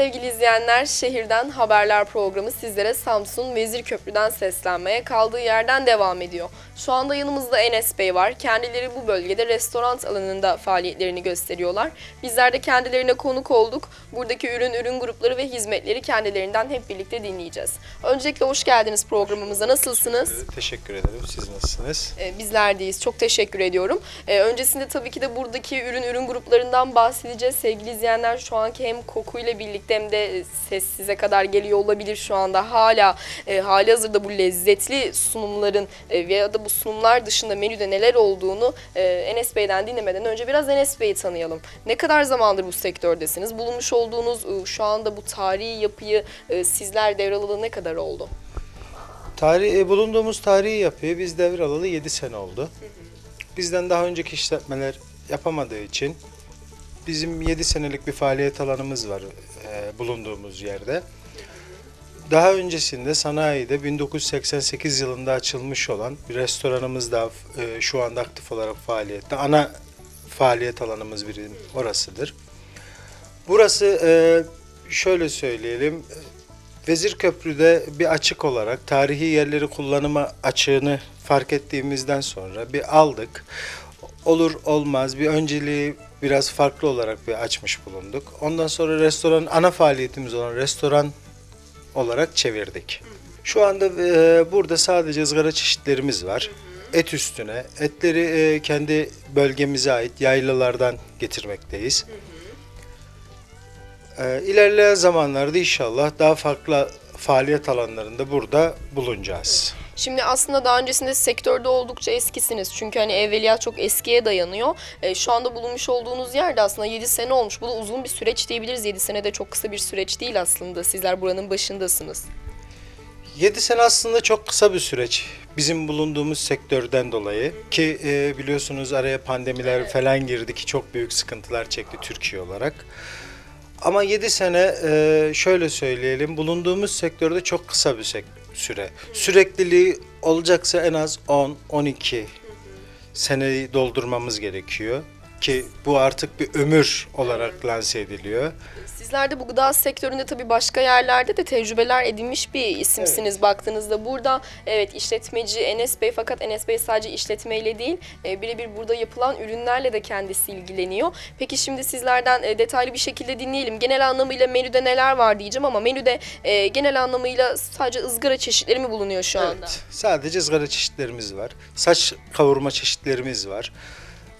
sevgili izleyenler. Şehirden Haberler programı sizlere Samsun Vezirköprü'den seslenmeye kaldığı yerden devam ediyor. Şu anda yanımızda Enes Bey var. Kendileri bu bölgede restoran alanında faaliyetlerini gösteriyorlar. Bizler de kendilerine konuk olduk. Buradaki ürün, ürün grupları ve hizmetleri kendilerinden hep birlikte dinleyeceğiz. Öncelikle hoş geldiniz programımıza. Nasılsınız? Teşekkür ederim. Siz nasılsınız? Ee, Bizler deyiz. Çok teşekkür ediyorum. Ee, öncesinde tabii ki de buradaki ürün ürün gruplarından bahsedeceğiz. Sevgili izleyenler şu anki hem kokuyla birlikte hem de ses size kadar geliyor olabilir şu anda. Hala e, hali hazırda bu lezzetli sunumların e, veya da bu sunumlar dışında menüde neler olduğunu e, Enes Bey'den dinlemeden önce biraz Enes Bey'i tanıyalım. Ne kadar zamandır bu sektördesiniz? Bulunmuş olduğunuz e, şu anda bu tarihi yapıyı e, sizler devralalı ne kadar oldu? Tarih, e, bulunduğumuz tarihi yapıyı biz devralalı 7 sene oldu. Bizden daha önceki işletmeler yapamadığı için bizim 7 senelik bir faaliyet alanımız var e, bulunduğumuz yerde. Daha öncesinde sanayide 1988 yılında açılmış olan bir restoranımız da e, şu anda aktif olarak faaliyette. Ana faaliyet alanımız birim orasıdır. Burası e, şöyle söyleyelim, Vezir Köprü'de bir açık olarak tarihi yerleri kullanıma açığını fark ettiğimizden sonra bir aldık. Olur olmaz bir önceliği biraz farklı olarak bir açmış bulunduk. Ondan sonra restoran ana faaliyetimiz olan restoran olarak çevirdik. Şu anda e, burada sadece ızgara çeşitlerimiz var. Et üstüne. Etleri e, kendi bölgemize ait yaylalardan getirmekteyiz. Ee, ilerleyen zamanlarda inşallah daha farklı faaliyet alanlarında burada bulunacağız. Şimdi aslında daha öncesinde sektörde oldukça eskisiniz. Çünkü hani evveliyat çok eskiye dayanıyor. E, şu anda bulunmuş olduğunuz yerde aslında 7 sene olmuş. Bu da uzun bir süreç diyebiliriz. 7 sene de çok kısa bir süreç değil aslında. Sizler buranın başındasınız. 7 sene aslında çok kısa bir süreç bizim bulunduğumuz sektörden dolayı ki e, biliyorsunuz araya pandemiler falan girdi ki çok büyük sıkıntılar çekti Türkiye olarak. Ama 7 sene e, şöyle söyleyelim bulunduğumuz sektörde çok kısa bir sek- süre. Sürekliliği olacaksa en az 10-12 seneyi doldurmamız gerekiyor ki bu artık bir ömür olarak lanse ediliyor. Sizler de bu gıda sektöründe tabii başka yerlerde de tecrübeler edinmiş bir isimsiniz baktığınızda. Burada evet işletmeci Enes Bey fakat Enes Bey sadece işletmeyle değil e, birebir burada yapılan ürünlerle de kendisi ilgileniyor. Peki şimdi sizlerden e, detaylı bir şekilde dinleyelim. Genel anlamıyla menüde neler var diyeceğim ama menüde e, genel anlamıyla sadece ızgara çeşitleri mi bulunuyor şu anda? Evet, sadece ızgara çeşitlerimiz var. Saç kavurma çeşitlerimiz var.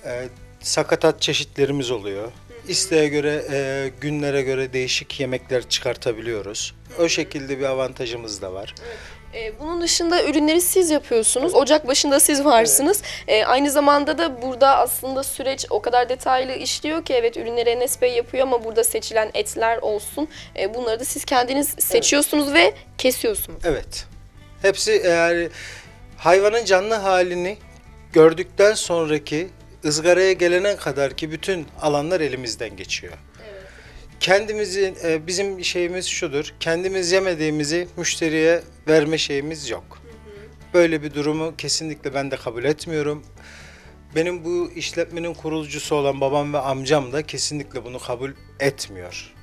Ee, sakatat çeşitlerimiz oluyor. İsteğe göre, e, günlere göre değişik yemekler çıkartabiliyoruz. O şekilde bir avantajımız da var. E, bunun dışında ürünleri siz yapıyorsunuz. Ocak başında siz varsınız. E, aynı zamanda da burada aslında süreç o kadar detaylı işliyor ki evet ürünleri Enes Bey yapıyor ama burada seçilen etler olsun. E, bunları da siz kendiniz seçiyorsunuz ve kesiyorsunuz. Evet. Hepsi eğer hayvanın canlı halini gördükten sonraki ızgaraya gelene kadar ki bütün alanlar elimizden geçiyor. Kendimizin e, bizim şeyimiz şudur. Kendimiz yemediğimizi müşteriye verme şeyimiz yok. Böyle bir durumu kesinlikle ben de kabul etmiyorum. Benim bu işletmenin kurucusu olan babam ve amcam da kesinlikle bunu kabul etmiyor.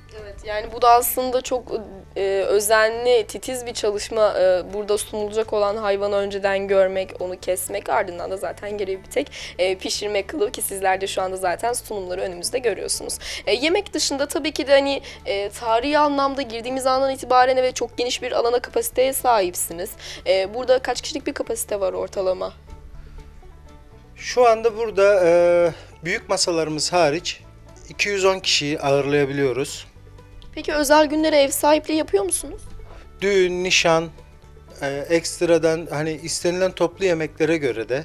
Yani bu da aslında çok e, özenli, titiz bir çalışma. E, burada sunulacak olan hayvanı önceden görmek, onu kesmek ardından da zaten geriye bir tek e, pişirme kılı ki sizler de şu anda zaten sunumları önümüzde görüyorsunuz. E, yemek dışında tabii ki de hani e, tarihi anlamda girdiğimiz andan itibaren evet çok geniş bir alana kapasiteye sahipsiniz. E, burada kaç kişilik bir kapasite var ortalama? Şu anda burada e, büyük masalarımız hariç 210 kişiyi ağırlayabiliyoruz. Peki özel günlere ev sahipliği yapıyor musunuz? Düğün, nişan, e, ekstradan hani istenilen toplu yemeklere göre de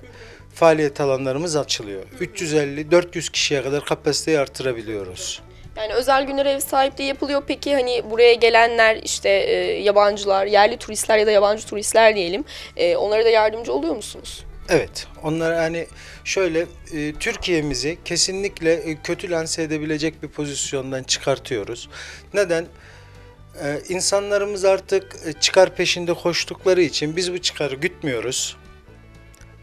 faaliyet alanlarımız açılıyor. 350-400 kişiye kadar kapasiteyi artırabiliyoruz. Yani özel günlere ev sahipliği yapılıyor. Peki hani buraya gelenler işte e, yabancılar, yerli turistler ya da yabancı turistler diyelim. E, onlara da yardımcı oluyor musunuz? Evet, onlar hani şöyle e, Türkiye'mizi kesinlikle e, kötü lanse edebilecek bir pozisyondan çıkartıyoruz. Neden? E, insanlarımız artık e, çıkar peşinde koştukları için biz bu çıkarı gütmüyoruz.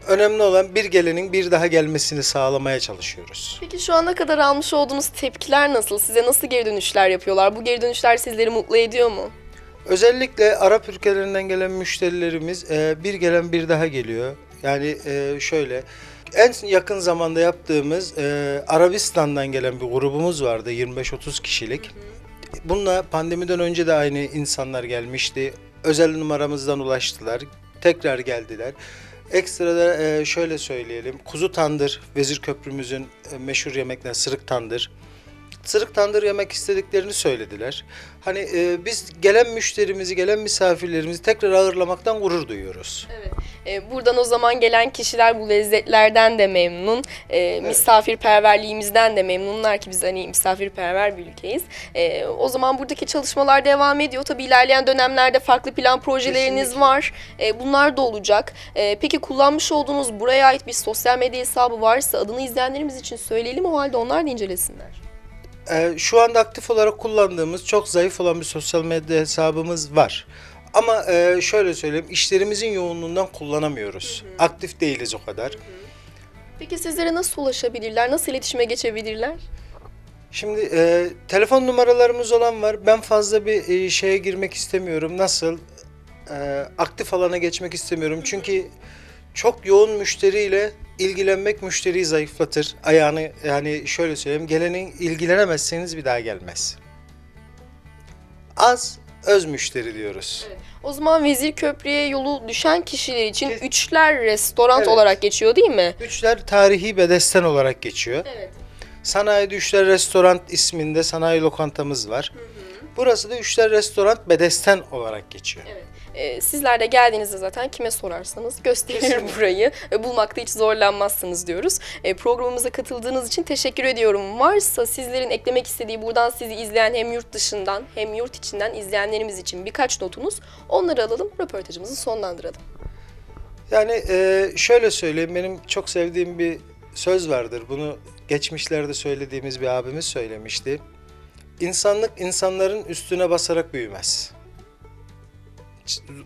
Önemli olan bir gelenin bir daha gelmesini sağlamaya çalışıyoruz. Peki şu ana kadar almış olduğunuz tepkiler nasıl? Size nasıl geri dönüşler yapıyorlar? Bu geri dönüşler sizleri mutlu ediyor mu? Özellikle Arap ülkelerinden gelen müşterilerimiz e, bir gelen bir daha geliyor. Yani e, şöyle en yakın zamanda yaptığımız e, Arabistan'dan gelen bir grubumuz vardı 25-30 kişilik. Bununla pandemiden önce de aynı insanlar gelmişti. Özel numaramızdan ulaştılar. Tekrar geldiler. Ekstra da e, şöyle söyleyelim. Kuzu tandır, Vezir Köprümüzün e, meşhur yemekleri sırık tandır. Sırık tandır yemek istediklerini söylediler. Hani e, biz gelen müşterimizi, gelen misafirlerimizi tekrar ağırlamaktan gurur duyuyoruz. Evet. Ee, buradan o zaman gelen kişiler bu lezzetlerden de memnun. Ee, Misafirperverliğimizden de memnunlar ki biz hani misafirperver bir ülkeyiz. Ee, o zaman buradaki çalışmalar devam ediyor. Tabii ilerleyen dönemlerde farklı plan projeleriniz Kesinlikle. var. Ee, bunlar da olacak. Ee, peki kullanmış olduğunuz buraya ait bir sosyal medya hesabı varsa adını izleyenlerimiz için söyleyelim o halde onlar da incelesinler. E, şu anda aktif olarak kullandığımız çok zayıf olan bir sosyal medya hesabımız var. Ama e, şöyle söyleyeyim, işlerimizin yoğunluğundan kullanamıyoruz. Aktif değiliz o kadar. Peki sizlere nasıl ulaşabilirler? Nasıl iletişime geçebilirler? Şimdi e, telefon numaralarımız olan var. Ben fazla bir e, şeye girmek istemiyorum. Nasıl? E, aktif alana geçmek istemiyorum. Çünkü çok yoğun müşteriyle ilgilenmek müşteriyi zayıflatır. Ayağını yani şöyle söyleyeyim. Gelenin ilgilenemezseniz bir daha gelmez. Az öz müşteri diyoruz. O zaman Vezir Köprü'ye yolu düşen kişiler için Kes- Üçler Restoran Evet. olarak geçiyor değil mi? Üçler tarihi bedesten olarak geçiyor. Evet. Sanayide Üçler Restoran isminde sanayi lokantamız var. Burası da Üçler Restoran Bedesten olarak geçiyor. Evet. Ee, sizler de geldiğinizde zaten kime sorarsanız gösterir Kesinlikle. burayı. E, bulmakta hiç zorlanmazsınız diyoruz. E, programımıza katıldığınız için teşekkür ediyorum. Varsa sizlerin eklemek istediği buradan sizi izleyen hem yurt dışından hem yurt içinden izleyenlerimiz için birkaç notunuz onları alalım röportajımızı sonlandıralım. Yani e, şöyle söyleyeyim benim çok sevdiğim bir söz vardır. Bunu geçmişlerde söylediğimiz bir abimiz söylemişti. İnsanlık insanların üstüne basarak büyümez.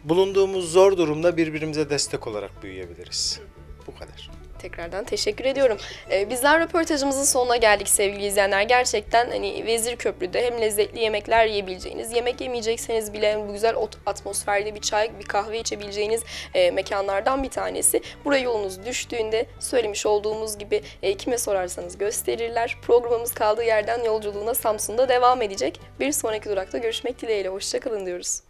Bulunduğumuz zor durumda birbirimize destek olarak büyüyebiliriz. Bu kadar. Tekrardan teşekkür ediyorum. Ee, bizler röportajımızın sonuna geldik sevgili izleyenler. Gerçekten hani Vezir Köprü'de hem lezzetli yemekler yiyebileceğiniz, yemek yemeyecekseniz bile bu güzel atmosferde bir çay, bir kahve içebileceğiniz e, mekanlardan bir tanesi. Buraya yolunuz düştüğünde söylemiş olduğumuz gibi e, kime sorarsanız gösterirler. Programımız kaldığı yerden yolculuğuna Samsun'da devam edecek. Bir sonraki durakta görüşmek dileğiyle. Hoşçakalın diyoruz.